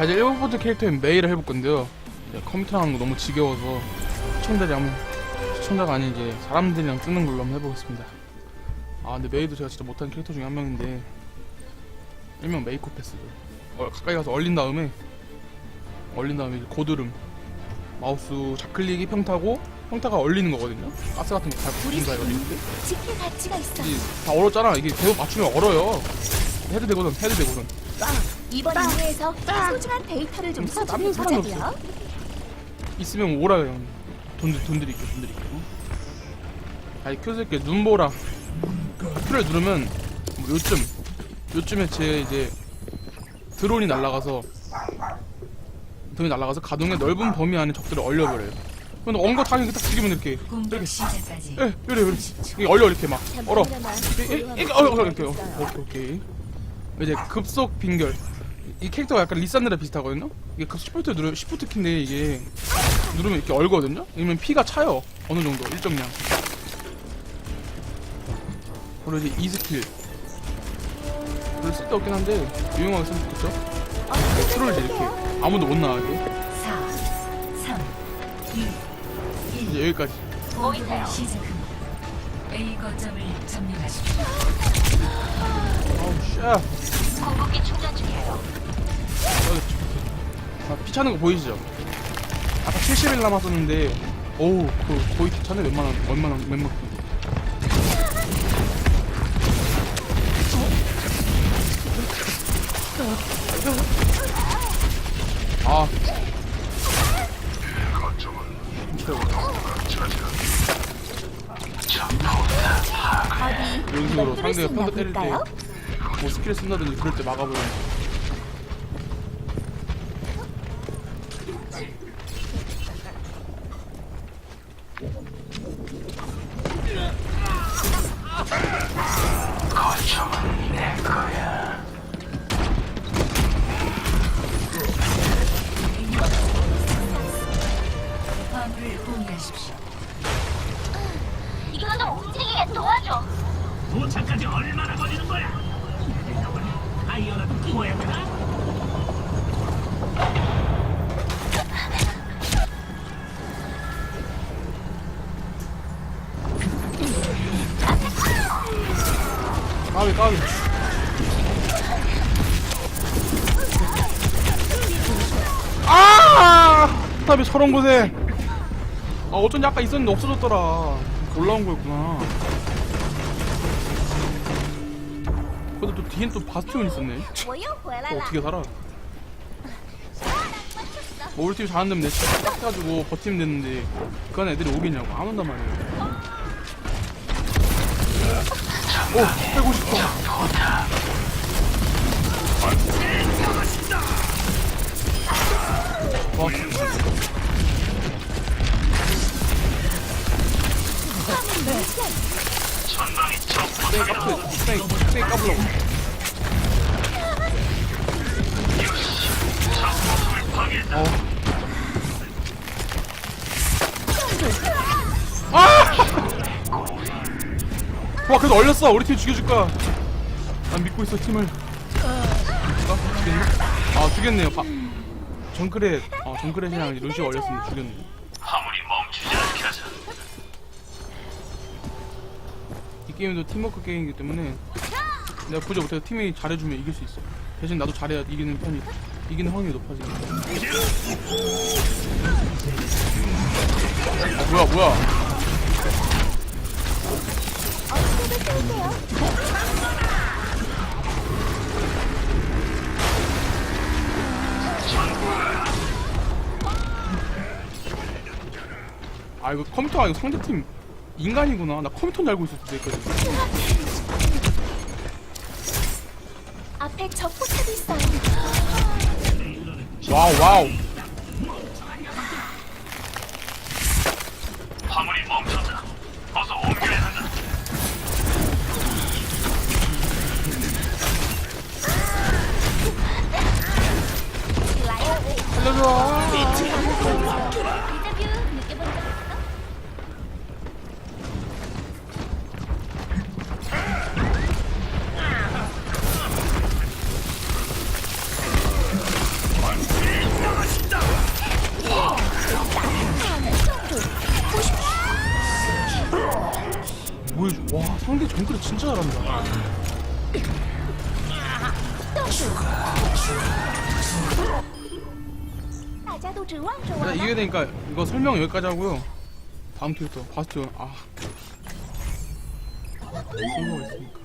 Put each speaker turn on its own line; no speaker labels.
자 이제 1번째 캐릭터인 메이를 해볼 건데요. 컴퓨터랑 하는 거 너무 지겨워서 시청자들이 한번 시청자가 아닌 이제 사람들이랑 뜨는 걸로 한번 해보겠습니다. 아 근데 메이도 제가 진짜 못하는 캐릭터 중에 한 명인데 일명 메이코패스 어, 가까이 가서 얼린 다음에 얼린 다음에 고드름 마우스 좌클릭이 평타고 평타가 얼리는 거거든요. 가스 같은 거 밟고
우리
죽는다
팀은
이거는데
지킬 가치가 있어.
이게 다 얼었잖아. 이게 계속 맞추면 얼어요. 해도 되거든 해도 되거든
이번 임무에서 소중한 데이터를 좀
남는
서주면
사람이
보자고요.
있으면 오라요 형 돈들 돈들이 있고 돈들이 있고 아니 큐스게. 눈 보라. 큐를 누르면 뭐 요쯤 요쯤에 제 이제 드론이 날아가서 드론이 날아가서 가동의 넓은 범위 안에 적들을 얼려버려요. 근데 엉거 타격이 딱 죽이면 이렇게
공격 시작까지.
예 요래 요래. 이게 얼려 이렇게 막 얼어. 이게 이게 얼어 얼어 이렇게. 어, 오케이 오케이. 이제 급속 빙결 이 캐릭터가 약간 리산드라 비슷하거든요? 이게 급 시프트 누르 시프트 키인데 이게 누르면 이렇게 얼거든요? 이러면 피가 차요? 어느 정도 일정량. 그리고 이제 이 스킬. 별로 쓸데없긴 한데 유용하게 쓰면 좋겠죠? 트롤 이렇게 아무도 못 나가게.
4 3 2
이제 여기까지.
시작합니다. A 거점을 점령하십시오.
충전 중이에요.
아, 피 차는 거 보이시죠? 아까 70일 남았었는데 오우 그 거의 피 차네 웬만한 웬만한 웬만 아 이런 식으로
수
상대가 평타 때릴
볼까요?
때뭐 스킬 쓴다든지 그럴 때 막아버리는
도착까지 얼마나 걸리는 거야? 타이어라도 끼워야 되나?
까비 까비 아! 답이 저런 곳에 아 어쩐지 아까 있었는데 없어졌더라 올라온 거였구나 근데 또 뒤엔 또 바스티온 있었네. 어, 어떻게 살아? 뭐 우리 팀 잘한다면 내 진짜 빡가지고 버티면 됐는데 그 안에 애들이 오겠냐고 안 온단 말이야. 오, 150점. 와, 진짜. 내가 앞에 스탱 땡, 땡 까불라고 어. 아! 와 그래도 얼렸어 우리 팀 죽여줄 거야 난 믿고 있어 팀을 죽였어? 죽였네? 아 죽였네요 바... 정크렛 어 정크렛이랑 루시 얼렸으면 죽였네
화물이 멈추지 않게 하자.
이 게임도 팀워크 게임이기 때문에 내가 굳이 못해도 팀이 잘해주면 이길 수 있어. 대신 나도 잘해야 이기는 편이 이기는 확률이 높아지는 아 뭐야 뭐야. 아 이거 컴퓨터가 아니고 상대팀 인간이구나. 나 컴퓨터인 줄 알고 있었어 여기까지
앞에 적포탑이 있어요.
와우 와우
화물이 멈췄다. 어서 옮겨야 한다.
살려줘 뭐야? 와, 성대 정글 진짜 잘한다.
아, 일단
이겨야 되니까 이거 설명 여기까지 하고요. 다음 튜터 바스티온 아. 아 성공했으니까.